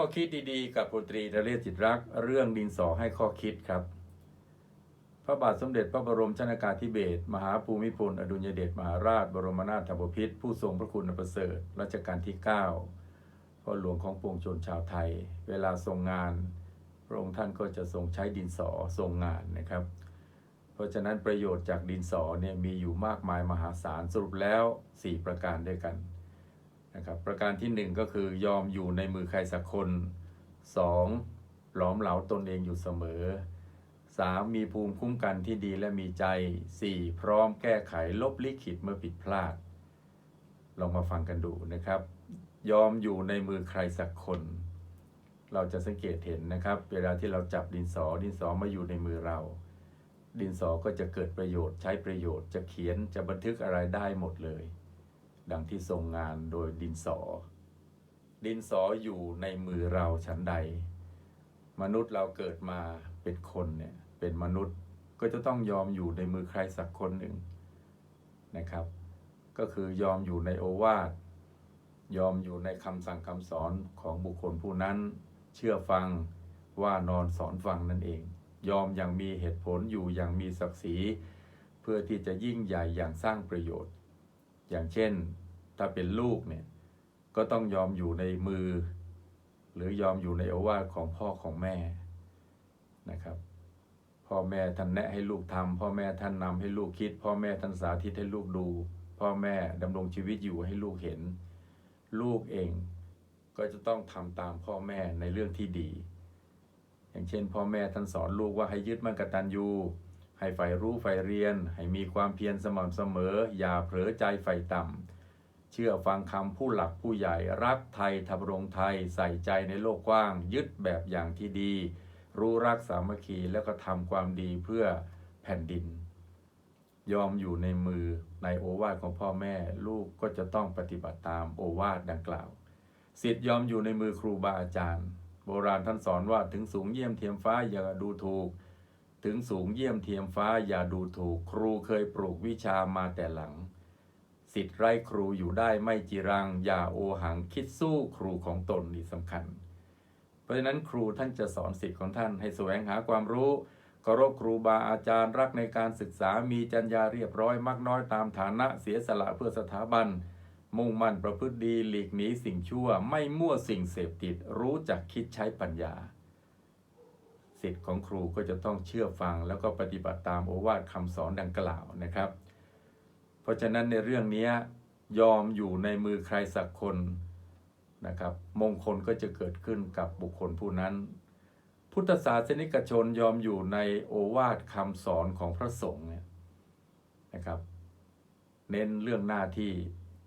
ข้อคิดดีๆ กับพลตรีนเรศจิตรัก เรื่องดินสอให้ข้อคิดครับ พระบาทสมเด็จพระบรมชนากาธิเบศรมหาภูมิพลอดุลยเดชมหาราช บรมนาถบพิตรผู้ทรงพระคุณอันประเสริฐรัชกาลที่ 9 พ่อหลวงของปวงชนชาวไทย เวลาทรงงาน พระองค์ท่านก็จะทรงใช้ดินสอทรงงานนะครับ เพราะฉะนั้นประโยชน์จากดินสอเนี่ยมีอยู่มากมายมหาศาลสรุปแล้ว 4 ประการด้วยกัน นะครับประการที่ 1 ก็คือยอมอยู่ในมือใครสักคน 2. หลอมเหลาตนเองอยู่เสมอ 3. มีภูมิคุ้มกันที่ดีและมีใจ 4. พร้อมแก้ไขลบลิขิตเมื่อผิดพลาด ลองมาฟังกันดูนะครับ ยอมอยู่ในมือใครสักคน เราจะสังเกตเห็นนะครับ เวลาที่เราจับดินสอดินสอมาอยู่ในมือเรา ดินสอก็จะเกิดประโยชน์ใช้ประโยชน์จะเขียนจะบันทึกอะไรได้หมดเลย ดังที่ทรงงานโดยดินสอ ดินสออยู่ในมือเราฉันใด มนุษย์เราเกิดมาเป็นคนเนี่ยเป็นมนุษย์ก็จะต้องยอมอยู่ในมือใครสักคนหนึ่งนะครับ ก็คือยอมอยู่ในโอวาทยอมอยู่ในคำสั่งคำสอนของบุคคลผู้นั้น เชื่อฟังว่านอนสอนฟังนั่นเอง ยอมอย่างมีเหตุผลอยู่อย่างมีศักดิ์ศรี เพื่อที่จะยิ่งใหญ่อย่างสร้างประโยชน์ อย่างเช่นถ้าเป็นลูกเนี่ยก็ต้องยอมอยู่ในมือ หรือยอมอยู่ในโอวาทของพ่อของแม่นะครับ พ่อแม่ท่านแนะให้ลูกทำพ่อแม่ท่านนำให้ลูกคิด พ่อแม่ท่านสาธิตให้ลูกดู พ่อแม่ดำรงชีวิตอยู่ให้ลูกเห็น ลูกเองก็จะต้องทำตามพ่อแม่ในเรื่องที่ดี อย่างเช่น พ่อแม่ท่านสอนลูกว่าให้ยึดมั่นกตัญญู ให้ใฝ่รู้ใฝ่เรียน ให้มีความเพียรสม่ำเสมอ อย่าเผลอใจใฝ่ต่ำ เชื่อฟังคำผู้หลักผู้ใหญ่รักไทยทำรงไทยใส่ใจในโลกกว้าง ยึดแบบอย่างที่ดี รู้รักสามัคคีแล้วก็ทำความดีเพื่อแผ่นดิน ยอมอยู่ในมือในโอวาทของพ่อแม่ ลูกก็จะต้องปฏิบัติตามโอวาทดังกล่าวสิทธิ์ยอมอยู่ในมือครูบาอาจารย์ โบราณท่านสอนว่าถึงสูงเยี่ยมเทียมฟ้าอย่าดูถูก ถึงสูงเยี่ยมเทียมฟ้าอย่าดูถูกครูเคยปลูกวิชามาแต่หลัง สิทธิ์ไร้ครูอยู่ได้ไม่จีรัง อย่าโอหังคิดสู้ครูของตนนี่สำคัญ เพราะฉะนั้นครูท่านจะสอนสิทธิ์ของท่านให้แสวงหาความรู้เคารพครูบาอาจารย์รักในการศึกษามีจรรยาเรียบร้อยมักน้อยตามฐานะเสียสละเพื่อสถาบัน มุ่งมั่นประพฤติดีหลีกหนีสิ่งชั่วไม่มั่วสิ่งเสพติดรู้จักคิดใช้ปัญญา สิทธิ์ของครูก็จะต้องเชื่อฟัง แล้วก็ปฏิบัติตามโอวาทคำสอนดังกล่าวนะครับ เพราะฉะนั้นในเรื่องนี้ยอมอยู่ในมือใครสักคนนะครับ มงคลก็จะเกิดขึ้นกับบุคคลผู้นั้น พุทธศาสนิกชนยอมอยู่ในโอวาทคำสอนของพระสงฆ์เนี่ยนะครับ เน้นเรื่องหน้าที่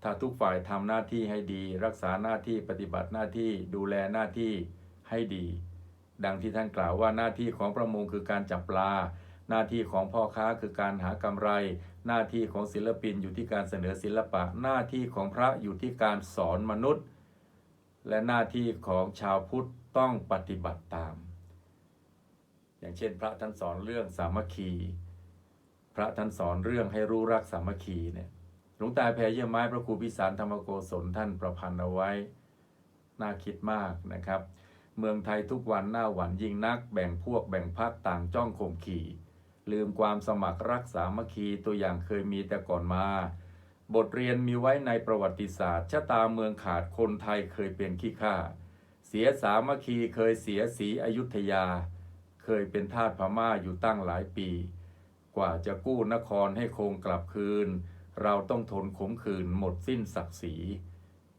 ถ้าทุกฝ่ายทำหน้าที่ให้ดี รักษาหน้าที่ปฏิบัติหน้าที่ดูแลหน้าที่ให้ดี ดังที่ท่านกล่าวว่าหน้าที่ของประมงคือการจับปลา หน้าที่ของพ่อค้าคือการหากำไร หน้าที่ของศิลปินอยู่ที่การเสนอศิลปะ หน้าที่ของพระอยู่ที่การสอนมนุษย์ และหน้าที่ของชาวพุทธต้องปฏิบัติตาม อย่างเช่น พระท่านสอนเรื่องสามัคคี พระท่านสอนเรื่องให้รู้รักสามัคคีเนี่ยหลวงตาแพรเยี่ยมไม้พระครูพิสารธรรมโกศลท่านประพันธ์เอาไว้น่าคิดมากนะครับ เมืองไทยทุกวันหน้าหวันยิ่งนัก แบ่งพวกแบ่งพักต่างจ้องข่มขี่ ลืมความสมัครรักสามัคคีตัวอย่างเคยมีแต่ก่อนมา บทเรียนมีไว้ในประวัติศาสตร์ชะตาเมืองขาดคนไทยเคยเป็นขี้ข้าเสียสามัคคีเคยเสียสีอยุธยา เคยเป็นทาสพม่าอยู่ตั้งหลายปี กว่าจะกู้นครให้คงกลับคืน เราต้องทนขมขื่นหมดสิ้นศักดิ์ศรี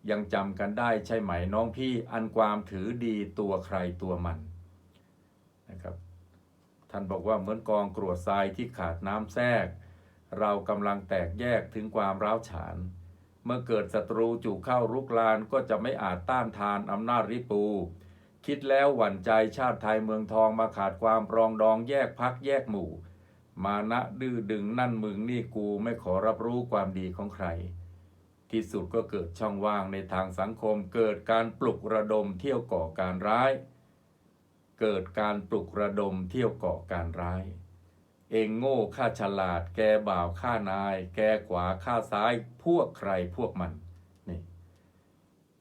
ยังจำกันได้ใช่ไหมน้องพี่อันความถือดีตัวใครตัวมันนะครับท่านบอกว่าเหมือนกองกรวดทรายที่ขาดน้ำแทรก เรากำลังแตกแยกถึงความร้าวฉาน เมื่อเกิดศัตรูจู่เข้ารุกรานก็จะไม่อาจต้านทานอำนาจริปู คิดแล้วหวั่นใจชาติไทยเมืองทองมาขาดความปรองดองแยกพักแยกหมู่ มานะดื้อดึงนั่นมึงนี่กูไม่ขอรับรู้ความดีของใคร ที่สุดก็เกิดช่องว่างในทางสังคม เกิดการปลุกระดมเที่ยวก่อการร้าย เกิดการปลุกระดมเที่ยวก่อการร้าย เองโง่ข้าฉลาด แกบ่าวข้านาย แกขวาข้าซ้ายพวกใครพวกมันนี่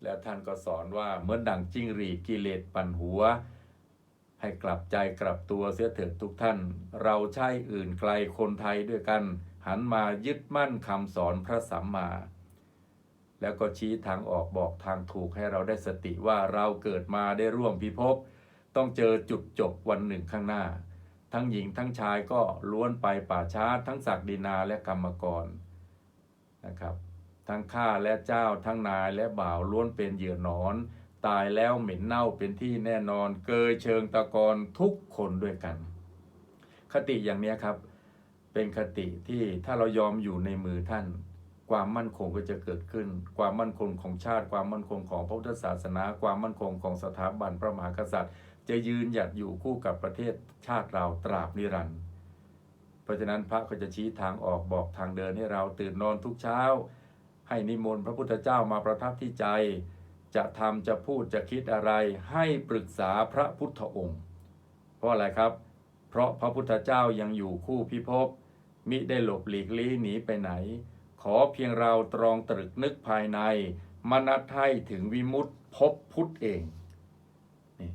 แล้วท่านก็สอนว่าเหมื่อนดังจิ้งหรีกิเลสปั่นหัว ให้กลับใจกลับตัวเสียเถิดทุกท่าน เราใช่อื่นไกลคนไทยด้วยกัน หันมายึดมั่นคำสอนพระสัมมา แล้วก็ชี้ทางออกบอกทางถูกให้เราได้สติว่าเราเกิดมาได้ร่วมพิภพต้องเจอจุดจบวันหนึ่งข้างหน้า ทั้งหญิงทั้งชายก็ล้วนไปป่าช้าทั้งศักดินาและกรรมกรนะครับทั้งข้าและเจ้าทั้งนายและบ่าวล้วนเป็นเหยื่อหนอน ตายแล้วเหม็นเน่าเป็นที่แน่นอน เกยเชิงตะกอนทุกคนด้วยกัน คติอย่างนี้ครับ เป็นคติที่ถ้าเรายอมอยู่ในมือท่าน ความมั่นคงก็จะเกิดขึ้น ความมั่นคงของชาติ ความมั่นคงของพระพุทธศาสนา ความมั่นคงของสถาบันพระมหากษัตริย์ จะยืนหยัดอยู่คู่กับประเทศชาติเราตราบนิรันดร์เพราะฉะนั้นพระก็จะชี้ทางออกบอกทางเดินให้เราตื่นนอนทุกเช้า ให้นิมนต์พระพุทธเจ้ามาประทับที่ใจ จะทำจะพูดจะคิดอะไรให้ปรึกษาพระพุทธองค์ เพราะอะไรครับ เพราะพระพุทธเจ้ายังอยู่คู่พิภพมิได้หลบหลีกลี้หนีไปไหน ขอเพียงเราตรองตรึกนึกภายใน มนัตให้ถึงวิมุตติพบพุทธเองนี่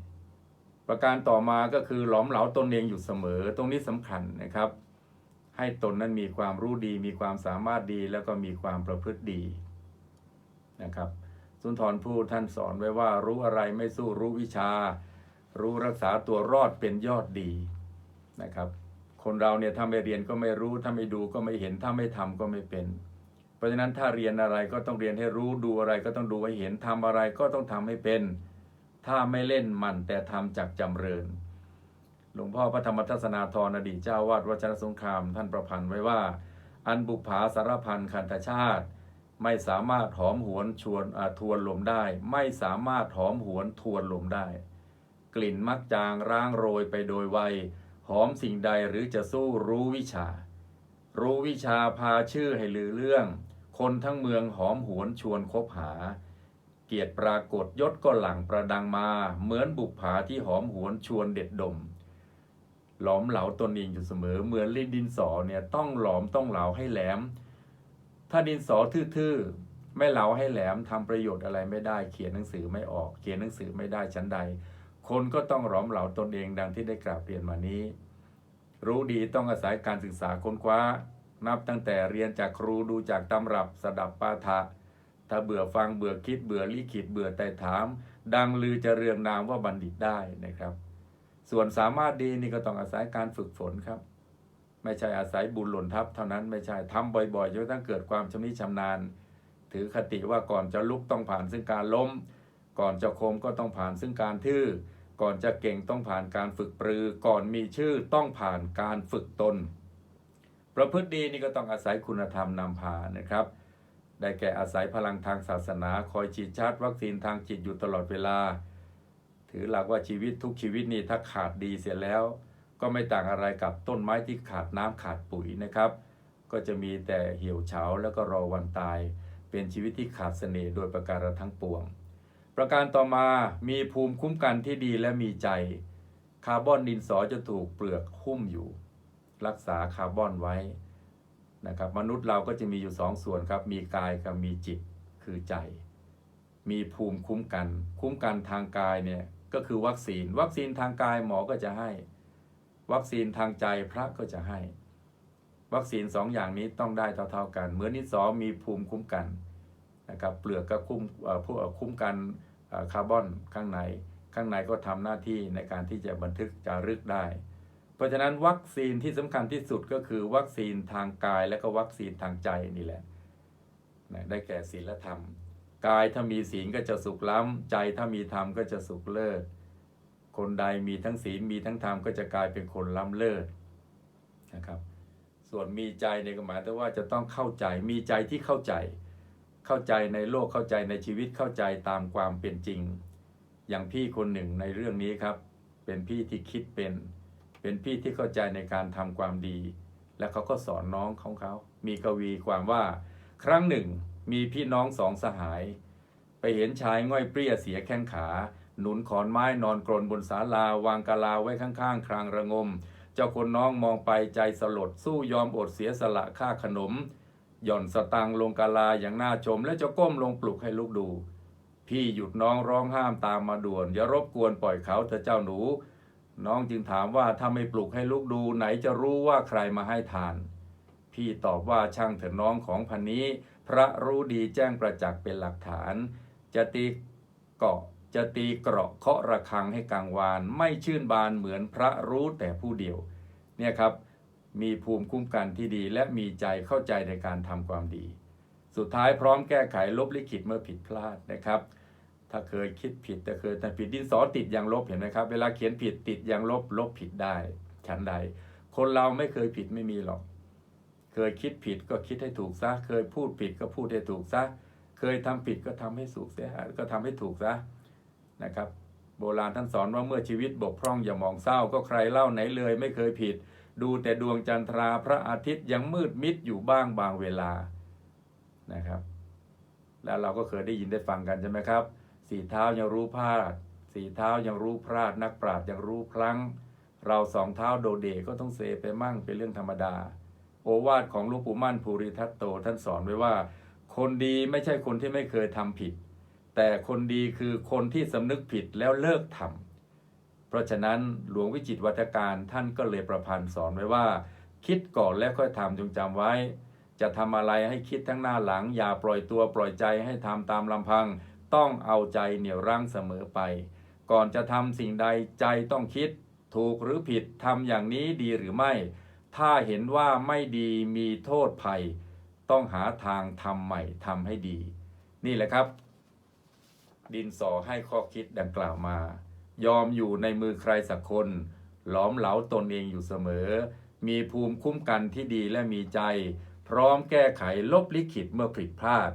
ประการต่อมาก็คือหลอมเหลาตนเองอยู่เสมอ ตรงนี้สำคัญนะครับ ให้ตนนั้นมีความรู้ดี มีความสามารถดีแล้วก็มีความประพฤติดีนะครับสุนทรภู่ท่านสอนไว้ว่า รู้อะไรไม่สู้รู้วิชา รู้รักษาตัวรอดเป็นยอดดีนะครับ คนเราเนี่ยถ้าไม่เรียนก็ไม่รู้ ถ้าไม่ดูก็ไม่เห็นถ้าไม่ทำก็ไม่เป็น เพราะฉะนั้นถ้าเรียนอะไรก็ต้องเรียนให้รู้ดูอะไรก็ต้องดูให้เห็นทำอะไรก็ต้องทำให้เป็น ถ้าไม่เล่นมันแต่ทำจากจำเริญ หลวงพ่อพระธรรมทัศนาธรอดีตเจ้าวาดวัชรสงคราม ท่านประพันธ์ไว้ว่า อันบุปผาสารพันคันธชาติ ไม่สามารถหอมหวนชวนอาทวนลมได้ ไม่สามารถหอมหวนทวนลมได้ กลิ่นมักจางร่างโรยไปโดยไวหอมสิ่งใดหรือจะสู้รู้วิชา รู้วิชาพาชื่อให้ลือเรื่อง คนทั้งเมืองหอมหวนชวนคบหา เกียรติปรากฏยศก็หลังประดังมา เหมือนบุปผาที่หอมหวนชวนเด็ดดม หลอมเหลาตนเองอยู่เสมอเหมือนลิ้นดินสอเนี่ยต้องหลอมต้องเหลาให้แหลม ถ้าดินสอทื่อๆไม่เหลาให้แหลมทำประโยชน์อะไรไม่ได้ เขียนหนังสือไม่ออกเขียนหนังสือไม่ได้ชั้นใด คนก็ต้องหลอมเหลาตนเองดังที่ได้กราบเรียนมานี้ รู้ดีต้องอาศัยการศึกษาค้นคว้า นับตั้งแต่เรียนจากครูดูจากตำรับสดับปาฐะถ้าเบื่อฟังเบื่อคิดเบื่อลิขิตเบื่อแต่ถาม ดังลือจะเรืองนามว่าบัณฑิตได้นะครับ ส่วนสามารถดีนี่ก็ต้องอาศัยการฝึกฝนครับ ไม่ใช่อาศัยบุญหล่นทับเท่านั้นไม่ใช่ทำบ่อยๆจนกระทั่งเกิดความชำนิชำนาญ ถือคติว่าก่อนจะลุกต้องผ่านซึ่งการล้ม ก่อนจะคมก็ต้องผ่านซึ่งการทื่อก่อนจะเก่งต้องผ่านการฝึกปรือ ก่อนมีชื่อต้องผ่านการฝึกตน ประพฤติดีนี่ก็ต้องอาศัยคุณธรรมนำพานะครับ ได้แก่อาศัยพลังทางศาสนา คอยฉีดชาร์จวัคซีนทางจิตอยู่ตลอดเวลา ถือหลักว่าชีวิตทุกชีวิตนี่ถ้าขาดดีเสียแล้ว ก็ไม่ต่างอะไรกับต้นไม้ที่ขาดน้ำขาดปุ๋ยนะครับ ก็จะมีแต่เหี่ยวเฉาแล้วก็รอวันตาย เป็นชีวิตที่ขาดเสน่ห์โดยประการทั้งปวง ประการต่อมามีภูมิคุ้มกันที่ดีและมีใจ คาร์บอนดินสอจะถูกเปลือกหุ้มอยู่ รักษาคาร์บอนไว้นะครับมนุษย์เราก็จะมีอยู่สองส่วนครับ มีกายกับมีจิตคือใจ มีภูมิคุ้มกัน คุ้มกันทางกายเนี่ยก็คือวัคซีน วัคซีนทางกายหมอก็จะให้ วัคซีนทางใจพระก็จะให้ วัคซีนสองอย่างนี้ต้องได้เท่าๆกัน เหมือนนิสอมีภูมิคุ้มกันนะครับเปลือกก็คุ้มเอ่อพวกคุ้มกันคาร์บอนข้างใน ข้างในก็ทำหน้าที่ในการที่จะบันทึกจารึกได้ เพราะฉะนั้นวัคซีนที่สำคัญที่สุดก็คือวัคซีนทางกายและก็วัคซีนทางใจนี่แหละนะได้แก่ศีลธรรม กายถ้ามีศีลก็จะสุขล้ำใจถ้ามีธรรมก็จะสุขเลิศคนใดมีทั้งศีลมีทั้งธรรมก็จะกลายเป็นคนล้ำเลิศนะครับส่วนมีใจเนี่ยก็หมายถึงว่าจะต้องเข้าใจมีใจที่เข้าใจ เข้าใจในโลกเข้าใจในชีวิตเข้าใจตามความเป็นจริง อย่างพี่คนหนึ่งในเรื่องนี้ครับ เป็นพี่ที่คิดเป็น เป็นพี่ที่เข้าใจในการทำความดี และเขาก็สอนน้องของเขา มีกวีความว่า ครั้งหนึ่ง มีพี่น้องสองสหาย ไปเห็นชายง่อยเปรี้ยเสียแข้งขา หนุนขอนไม้นอนกรนบนศาลาวางกาลาไว้ข้างๆครางระงม เจ้าคนน้องมองไปใจสลดสู้ยอมอดเสียสละค่าขนม หย่อนสตังลงกาลาอย่างน่าชม และจะก้มลงปลุกให้ลูกดูพพี่หยุดน้องร้องห้ามตามมาด่วน อย่ารบกวนปล่อยเขาเถอะเจ้าหนู น้องจึงถามว่าถ้าไม่ปลุกให้ลูกดูไหนจะรู้ว่าใครมาให้ทาน พี่ตอบว่าช่างเถิดน้องของพันนี้ พระรู้ดีแจ้งประจักษ์เป็นหลักฐาน จะตีเกาะจะตีเกราะเคาะระฆังให้กังวาน ไม่ชื่นบานเหมือนพระรู้แต่ผู้เดียว เนี่ยครับ มีภูมิคุ้มกันที่ดีและมีใจเข้าใจในการทำความดี สุดท้ายพร้อมแก้ไขลบลิขิตเมื่อผิดพลาดนะครับ ถ้าเคยคิดผิดแต่เคยแต่ผิดดินสอติดอย่างลบเห็นไหมครับ เวลาเขียนผิดติดอย่างลบลบผิดได้ฉันใด คนเราไม่เคยผิดไม่มีหรอก เคยคิดผิดก็คิดให้ถูกซะ เคยพูดผิดก็พูดให้ถูกซะ เคยทำผิดก็ทำให้สูกเสียหายก็ทำให้ถูกซะนะครับ โบราณท่านสอนว่าเมื่อชีวิตบกพร่องอย่ามองเศร้าก็ใครเล่าไหนเลยไม่เคยผิด ดูแต่ดวงจันทราพระอาทิตย์ยังมืดมิดอยู่บ้างบางเวลานะครับ แล้วเราก็เคยได้ยินได้ฟังกันใช่ไหมครับ สี่เท้ายังรู้พลาด สี่เท้ายังรู้พลาด นักปราชญ์ยังรู้พลั้ง เราสองเท้าโดเดก็ต้องเซไปมั่งเป็นเรื่องธรรมดา โอวาทของหลวงปู่มั่นภูริทัตโตท่านสอนไว้ว่า คนดีไม่ใช่คนที่ไม่เคยทำผิด แต่คนดีคือคนที่สำนึกผิดแล้วเลิกทำเพราะฉะนั้นหลวงวิจิตวัฒการท่านก็เลยประพันธ์สอนไว้ว่า คิดก่อนแล้วค่อยทำจงจำไว้จะทำอะไรให้คิดทั้งหน้าหลัง อย่าปล่อยตัวปล่อยใจให้ทำตามลำพัง ต้องเอาใจเหนี่ยวรั้งเสมอไป ก่อนจะทำสิ่งใดใจต้องคิด ถูกหรือผิดทำอย่างนี้ดีหรือไม่ ถ้าเห็นว่าไม่ดีมีโทษภัย ต้องหาทางทำใหม่ทำให้ดี นี่แหละครับ ดินสอให้ข้อคิดดังกล่าวมา ยอมอยู่ในมือใครสักคนหลอมเหลาตนเองอยู่เสมอ มีภูมิคุ้มกันที่ดีและมีใจ พร้อมแก้ไขลบลิขิตเมื่อผิดพลาด